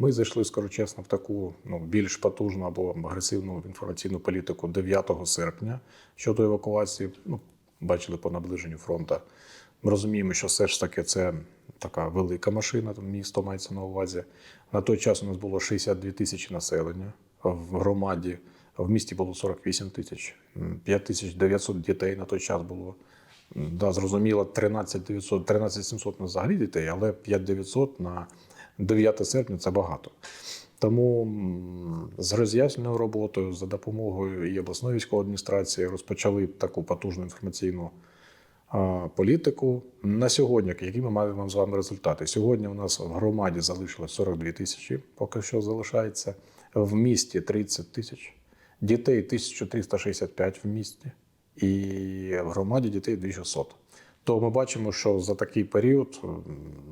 Ми зайшли, скажу чесно, в таку ну, більш потужну або агресивну інформаційну політику 9 серпня щодо евакуації. Ну, бачили по наближенню фронту. Ми розуміємо, що все ж таки це така велика машина, там місто мається на увазі. На той час у нас було 62 тисячі населення в громаді. В місті було 48 тисяч, 5900 дітей на той час було. Да, зрозуміло, 13 900, 13 700 на взагалі дітей, але 5 900 на 9 серпня це багато. Тому з роз'ясненою роботою за допомогою і обласної військової адміністрації розпочали таку потужну інформаційну політику. На сьогодні, які ми маємо з вами результати? Сьогодні у нас в громаді залишилось 42 тисячі, поки що залишається. В місті 30 тисяч, дітей 1365 в місті, і в громаді дітей 2600. То ми бачимо, що за такий період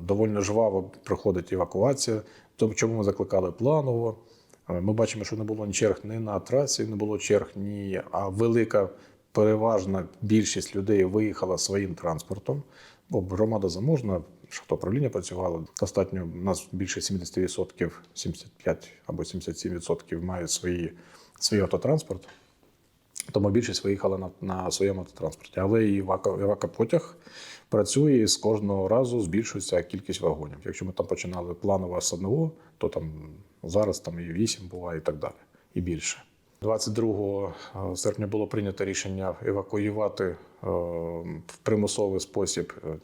доволі жваво проходить евакуація. Тобто, чому ми закликали планово? Е, Ми бачимо, що не було ні черг ні на трасі, не було черг, ні а велика переважна більшість людей виїхала своїм транспортом. Бо громада заможна, шахтоуправління працювало. Достатньо у нас більше 70%, 75 або 77% мають свої, свій автотранспорт. Тому більшість виїхала на, на своєму автотранспорті. Але і евакопотяг працює і з кожного разу збільшується кількість вагонів. Якщо ми там починали планово з одного, то там зараз там і 8 буває, і так далі, і більше. 22 серпня було прийнято рішення евакуювати е, в примусовий спосіб е,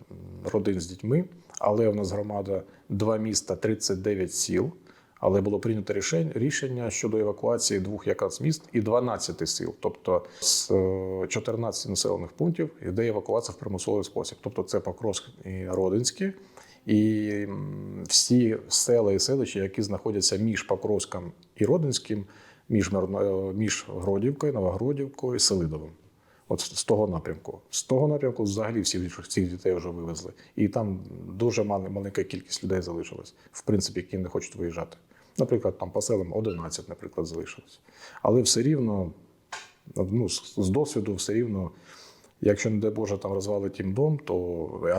родин з дітьми. Але у нас громада два міста, 39 сіл. Але було прийнято рішення щодо евакуації двох якраз міст і 12 сіл. Тобто з е, 14 населених пунктів йде евакуація в примусовий спосіб. Тобто це Покровськ і Родинське, і всі села і селища, які знаходяться між Покровськом і Родинським, між, е, між Гродівкою, Новогродівкою Селидовим. От з того напрямку. З того напрямку взагалі всі всіх дітей вже вивезли. І там дуже маленька кількість людей залишилась, в принципі, які не хочуть виїжджати. Наприклад, там по селам 11, наприклад, залишилось. Але все рівно, ну, з досвіду, все рівно, якщо, не дай Боже, там розвалить їм дом, то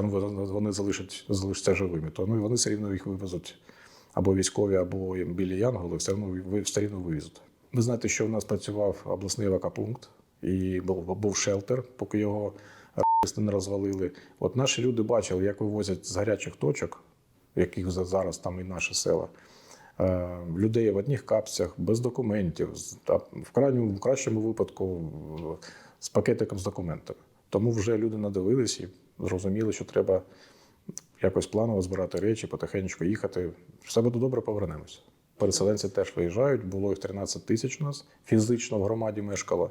ну, вони- залишать, залишаться живими, то ну, і вони все рівно їх вивезуть або військові, або білі янголи, все одно все рівно вивезуть. Ви знаєте, що в нас працював обласний евакопункт і був, був шелтер, поки його не розвалили. От наші люди бачили, як вивозять з гарячих точок, яких зараз там і наші села, е, людей в одних капцях, без документів, в крайньому в кращому випадку з пакетиком з документами. Тому вже люди надивились і зрозуміли, що треба якось планово збирати речі, потихеньку їхати. Все буде добре, повернемось. Переселенці теж виїжджають. Було їх 13 тисяч у нас фізично в громаді мешкало.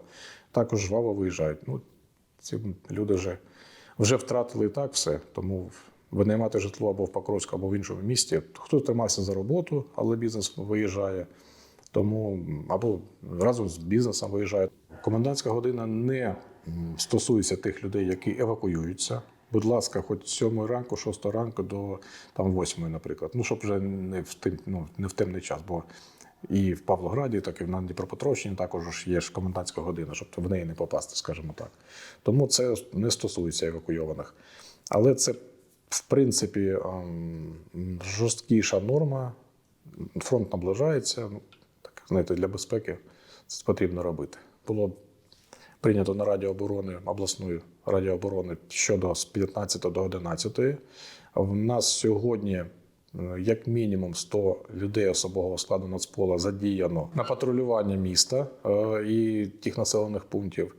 Також жваво виїжджають. Ну, ці люди вже, вже втратили і так все. Тому винаймати житло або в Покровську, або в іншому місті. Хто тримався за роботу, але бізнес виїжджає. Тому або разом з бізнесом виїжджає. Комендантська година не стосується тих людей, які евакуюються. Будь ласка, хоч з 7 ранку, 6 ранку до там 8, наприклад. Ну, щоб вже не в тим, ну, не в темний час, бо і в Павлограді, так і на Дніпропетровщині також є ж комендантська година, щоб в неї не попасти, скажімо так. Тому це не стосується евакуйованих. Але це, в принципі, ем, жорсткіша норма. Фронт наближається. Ну, так, знаєте, для безпеки це потрібно робити. Було прийнято на Раді оборони, обласної Раді оборони щодо з 15 до 11. В нас сьогодні е, як мінімум 100 людей особового складу Нацпола задіяно на патрулювання міста е, і тих населених пунктів.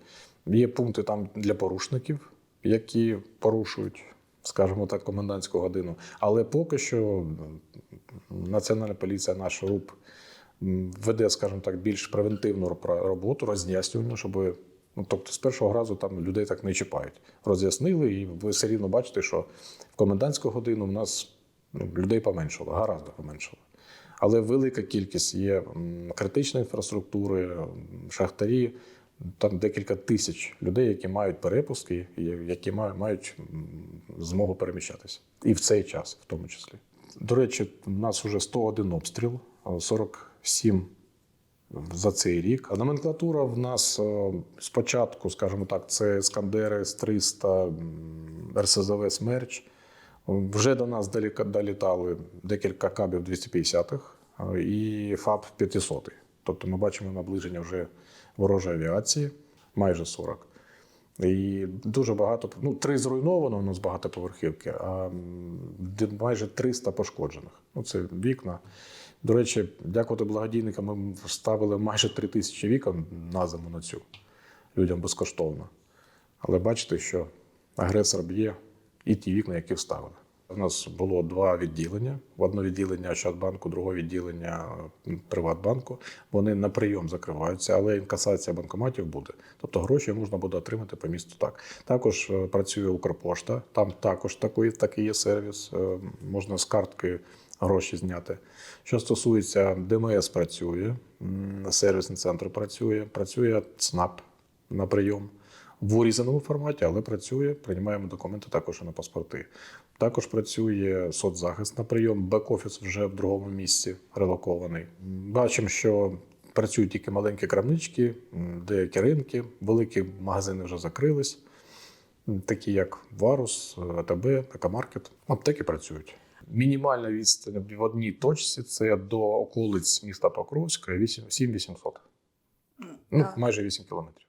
Є пункти там для порушників, які порушують, скажімо так, комендантську годину. Але поки що Національна поліція, наш РУП веде, скажімо так, більш превентивну роботу, роз'яснювальну, щоб ну, тобто з першого разу там людей так не чіпають. Роз'яснили, і ви все рівно бачите, що в комендантську годину в нас ну, людей поменшало, гаразд поменшало. Але велика кількість є критичної інфраструктури, шахтарі. Там декілька тисяч людей, які мають перепустки, і які мають змогу переміщатися. І в цей час, в тому числі. До речі, у нас вже 101 обстріл, 47 за цей рік. А номенклатура в нас е, спочатку, скажімо так, це Скандери С-300, РСЗВ Смерч. Вже до нас долітали декілька кабів 250-х е, і ФАП 500. Тобто ми бачимо наближення вже ворожої авіації, майже 40. І дуже багато, ну, три зруйновано у нас багатоповерхівки, а майже 300 пошкоджених. Ну, це вікна. До речі, дякувати благодійникам, ми вставили майже 3 тисячі вікон на зиму на цю людям безкоштовно. Але бачите, що агресор б'є і ті вікна, які вставили. У нас було два відділення: в одне відділення Ощадбанку, друге відділення Приватбанку. Вони на прийом закриваються, але інкасація банкоматів буде. Тобто гроші можна буде отримати по місту так. Також е, працює Укрпошта, там також такий, такий є сервіс. е, Можна з картки гроші зняти. Що стосується ДМС, працює, сервісний центр працює, працює ЦНАП на прийом в урізаному форматі, але працює. Приймаємо документи також і на паспорти. Також працює соцзахист на прийом, бек-офіс вже в другому місці релокований. Бачимо, що працюють тільки маленькі крамнички, деякі ринки, великі магазини вже закрились, такі як Варус, АТБ, Екомаркет. Аптеки працюють. Мінімальна відстань в одній точці це до околиць міста Покровська 8 7800. Ну, майже 8 кілометрів.